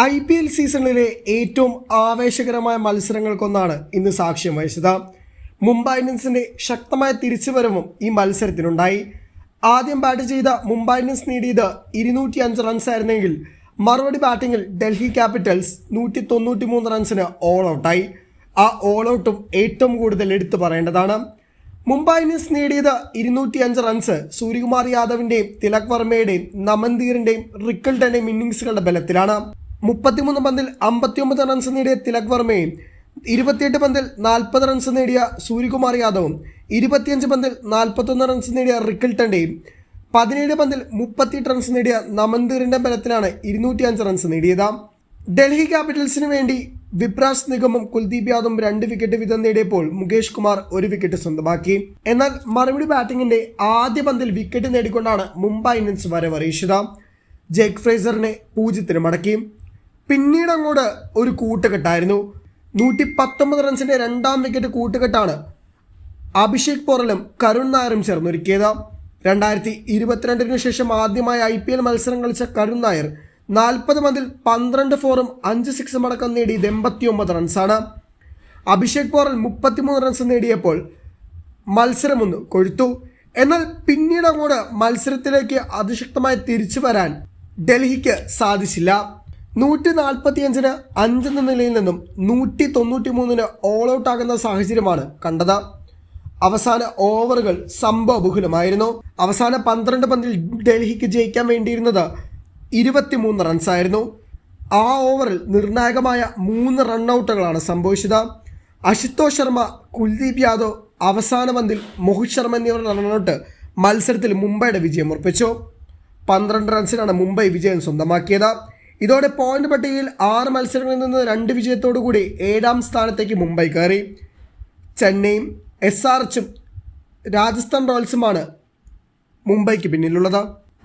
I P L സീസണിലെ ഏറ്റവും ആവേശകരമായ മത്സരങ്ങൾക്കൊന്നാണ് ഇന്ന് സാക്ഷ്യം വഹിച്ചത്. മുംബൈ ഇന്ത്യൻസിന്റെ ശക്തമായ തിരിച്ചുവരവും ഈ മത്സരത്തിനുണ്ടായി. ആദ്യം ബാറ്റ് ചെയ്ത മുംബൈ ഇന്ത്യൻസ് നേടിയത് ഇരുന്നൂറ്റി അഞ്ച് റൺസ് ആയിരുന്നെങ്കിൽ മറുപടി ബാറ്റിംഗിൽ ഡൽഹി ക്യാപിറ്റൽസ് നൂറ്റി തൊണ്ണൂറ്റി മൂന്ന് റൺസിന് ഓൾ ഔട്ടായി ആ ഓൾ ഔട്ടും ഏറ്റവും കൂടുതൽ എടുത്തു പറയേണ്ടതാണ്. മുംബൈ ഇന്ത്യൻസ് നേടിയത് ഇരുന്നൂറ്റി അഞ്ച് റൺസ് സൂര്യകുമാർ യാദവിന്റെയും തിലക് വർമ്മയുടെയും നമൻദീറിന്റെയും റിക്കൽഡന്റെയും ഇന്നിംഗ്സുകളുടെ ബലത്തിലാണ്. മുപ്പത്തിമൂന്ന് പന്തിൽ അമ്പത്തിയൊമ്പത് റൺസ് നേടിയ തിലക് വർമ്മയും ഇരുപത്തിയെട്ട് പന്തിൽ നാൽപ്പത് റൺസ് നേടിയ സൂര്യകുമാർ യാദവും ഇരുപത്തിയഞ്ച് പന്തിൽ നാൽപ്പത്തൊന്ന് റൺസ് നേടിയ റിക്കിൾട്ടന്റെയും പതിനേഴ് പന്തിൽ മുപ്പത്തിയെട്ട് റൺസ് നേടിയ നമന്തീറിന്റെ ബലത്തിലാണ് ഇരുന്നൂറ്റി അഞ്ച് റൺസ് നേടിയത്. ഡൽഹി ക്യാപിറ്റൽസിന് വേണ്ടി വിപ്രാസ് നിഗമും കുൽദീപ് യാദവും രണ്ട് വിക്കറ്റ് വീതം നേടിയപ്പോൾ മുകേഷ് കുമാർ ഒരു വിക്കറ്റ് സ്വന്തമാക്കി. എന്നാൽ മറുപടി ബാറ്റിംഗിന്റെ ആദ്യ പന്തിൽ വിക്കറ്റ് നേടിക്കൊണ്ടാണ് മുംബൈ ഇന്ത്യൻസ് വരവറിയിച്ചത് ജേക്ക് ഫ്രേസറിനെ പൂജ്യത്തിന് മടക്കി. പിന്നീട് അങ്ങോട്ട് ഒരു കൂട്ടുകെട്ടായിരുന്നു. നൂറ്റി പത്തൊമ്പത് റൺസിന്റെ രണ്ടാം വിക്കറ്റ് കൂട്ടുകെട്ടാണ് അഭിഷേക് പോറലും കരുൺ നായരും ചേർന്നൊരുക്കിയത്. രണ്ടായിരത്തി ഇരുപത്തിരണ്ടിന് ശേഷം ആദ്യമായി ഐ പി എൽ മത്സരം കളിച്ച കരുൺ നായർ നാൽപ്പത് പന്തിൽ പന്ത്രണ്ട് ഫോറും അഞ്ച് സിക്സും അടക്കം നേടിയത് എൺപത്തിയൊമ്പത് റൺസാണ്. അഭിഷേക് പോറൽ മുപ്പത്തിമൂന്ന് റൺസ് നേടിയപ്പോൾ മത്സരമൊന്ന് കൊഴുത്തു. എന്നാൽ പിന്നീട് അങ്ങോട്ട് മത്സരത്തിലേക്ക് അതിശക്തമായി തിരിച്ചു വരാൻ ഡൽഹിക്ക് സാധിച്ചില്ല. നൂറ്റി നാൽപ്പത്തിയഞ്ചിന് അഞ്ചെന്ന നിലയിൽ നിന്നും നൂറ്റി തൊണ്ണൂറ്റി മൂന്നിന് ഓൾ ഔട്ട് ആകുന്ന സാഹചര്യമാണ് കണ്ടത്. അവസാന ഓവറുകൾ സംഭവബഹുലമായിരുന്നു അവസാന പന്ത്രണ്ട് പന്തിൽ ഡൽഹിക്ക് ജയിക്കാൻ വേണ്ടിയിരുന്നത് ഇരുപത്തിമൂന്ന് റൺസായിരുന്നു ആ ഓവറിൽ നിർണായകമായ മൂന്ന് റണ്ണൌട്ടുകളാണ് സംഭവിച്ചത്. അശുതോഷ് ശർമ്മ കുൽദീപ് യാദവ് അവസാന പന്തിൽ മോഹിത് ശർമ്മ എന്നിവർ റണ്ണൌട്ട് മത്സരത്തിൽ മുംബൈയുടെ വിജയം ഉറപ്പിച്ചു. പന്ത്രണ്ട് റൺസിനാണ് മുംബൈ വിജയം സ്വന്തമാക്കിയത്. ഇതോടെ പോയിന്റ് പട്ടികയിൽ ആറ് മത്സരങ്ങളിൽ നിന്ന് രണ്ട് വിജയത്തോടു കൂടി ഏഴാം സ്ഥാനത്തേക്ക് മുംബൈ കയറി. ചെന്നൈയും എസ് ആർ എച്ചും രാജസ്ഥാൻ റോയൽസുമാണ് മുംബൈക്ക് പിന്നിലുള്ളത്.